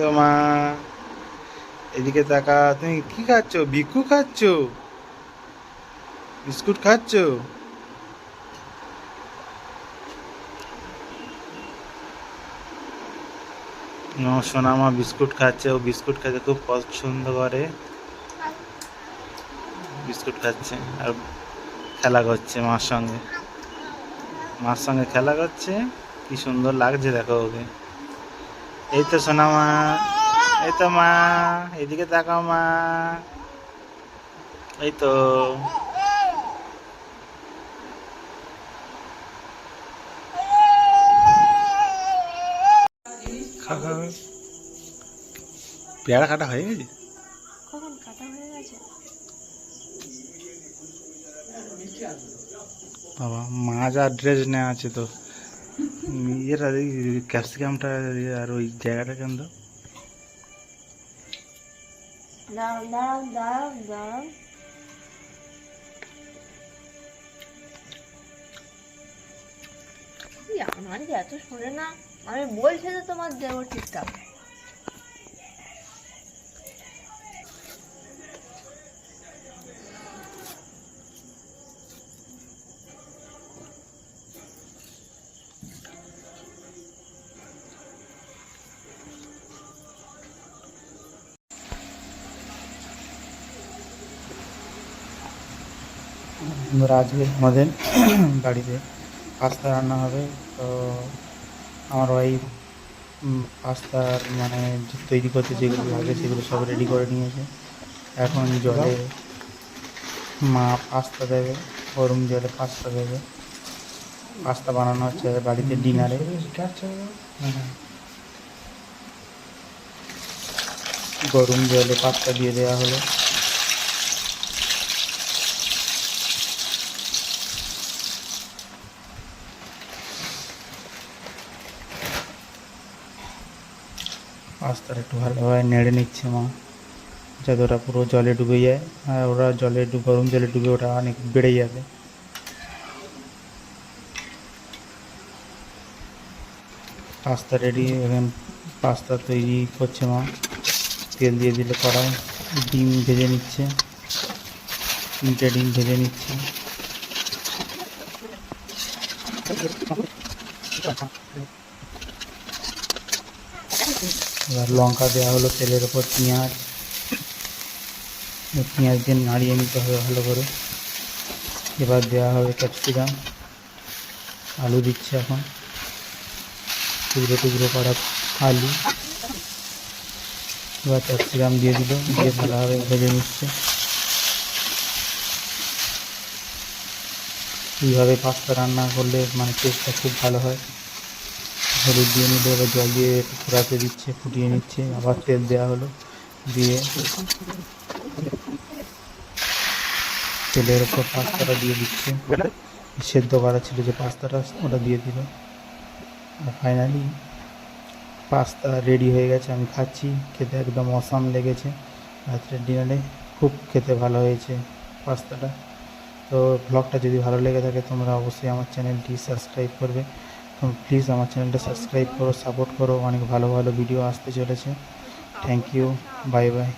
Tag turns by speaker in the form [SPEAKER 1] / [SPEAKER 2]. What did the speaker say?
[SPEAKER 1] তো মা, এদিকে তাকা, তুমি কি খাচ্ছ? ভিক্ষু খাচ্ছ? বিস্কুট খাচ্ছ? সোনা মা বিস্কুট খাচ্ছে, ও বিস্কুট খেতে খুব পছন্দ করে। বিস্কুট খাচ্ছে আর খেলা করছে মার সঙ্গে। মার সঙ্গে খেলা করছে, কি সুন্দর লাগছে দেখো ওকে। এই তো সোনা মা এই তো মা এদিকে তাকাও মা। এই তো খা- খা। পেয়ারা কাটা হয়ে গেছে?
[SPEAKER 2] কখন কাটা হয়ে গেছে?
[SPEAKER 1] বাবা মাছ আর ড্রেস নেওয়া আছে তো। ইয়েটা ক্যাপসিকামটা আর ওই জায়গাটা কেন দাও?
[SPEAKER 2] আমার এত শোনে না? আমি বলছি তো তোমার দেবো ঠিকঠাক।
[SPEAKER 1] আমরা আজকে আমাদের বাড়িতে পাস্তা রান্না হবে। তো আমার ওয়াইফ পাস্তার মানে তৈরি করতে যেগুলো লাগে, সেগুলো সব রেডি করে নিয়েছে। এখন জলে মা পাস্তা দেবে, গরম জলে পাস্তা দেবে। পাস্তা বানানো হচ্ছে বাড়িতে ডিনারে গরম জলে পাস্তা দিয়ে দেওয়া হলো। পাস্তাটা একটু ভালোভাবে নেড়ে নিচ্ছে মা। যাতে ওটা পুরো জলে ডুবে যায়, আর ওরা জলে গরম জলে ডুবে ওটা অনেক বেড়ে যাবে। পাস্তা রেডি এখন পাস্তা তৈরি করছে মা। তেল দিয়ে দিলে কড়াই। ডিম ভেজে নিচ্ছে। তিনটে ডিম ভেজে নিচ্ছে। এবার লঙ্কা দেওয়া হলো তেলের ওপর পেঁয়াজ। পেঁয়াজ দিয়ে নাড়িয়ে নিতে হবে ভালো করে। এবার দেওয়া হবে ক্যাপসিকাম। আলু দিচ্ছে এখন। টুকরো টুকরো করা আলু। এবার ক্যাপসিকাম দিয়ে দিল। দিয়ে ভালোভাবে ভেজে নিচ্ছে। এইভাবে পাস্তা রান্না করলে মানে টেস্টটা খুব ভালো হয়। হলুদ দিয়ে নিলে, এবার জল দিয়ে ফোটাতে দিচ্ছে, ফুটিয়ে নিচ্ছে, আবার তেল দেওয়া হলো, দিয়ে তেলের ওপর পাস্তাটা দিয়ে দিচ্ছে। সেদ্ধ করা ছিল যে পাস্তাটা ওটা দিয়ে দিল। আর ফাইনালি পাস্তা রেডি হয়ে গেছে, আমি খাচ্ছি, খেতে একদম অসাম লেগেছে। রাত্রের ডিনারে খুব খেতে ভালো হয়েছে পাস্তাটা তো ব্লগটা যদি ভালো লেগে থাকে, তোমরা অবশ্যই আমার চ্যানেলটি সাবস্ক্রাইব করবে। প্লিজ আমার চ্যানেলটা সাবস্ক্রাইব করো সাপোর্ট করো। অনেক ভালো ভালো ভিডিও আসতে চলেছে। Thank you bye bye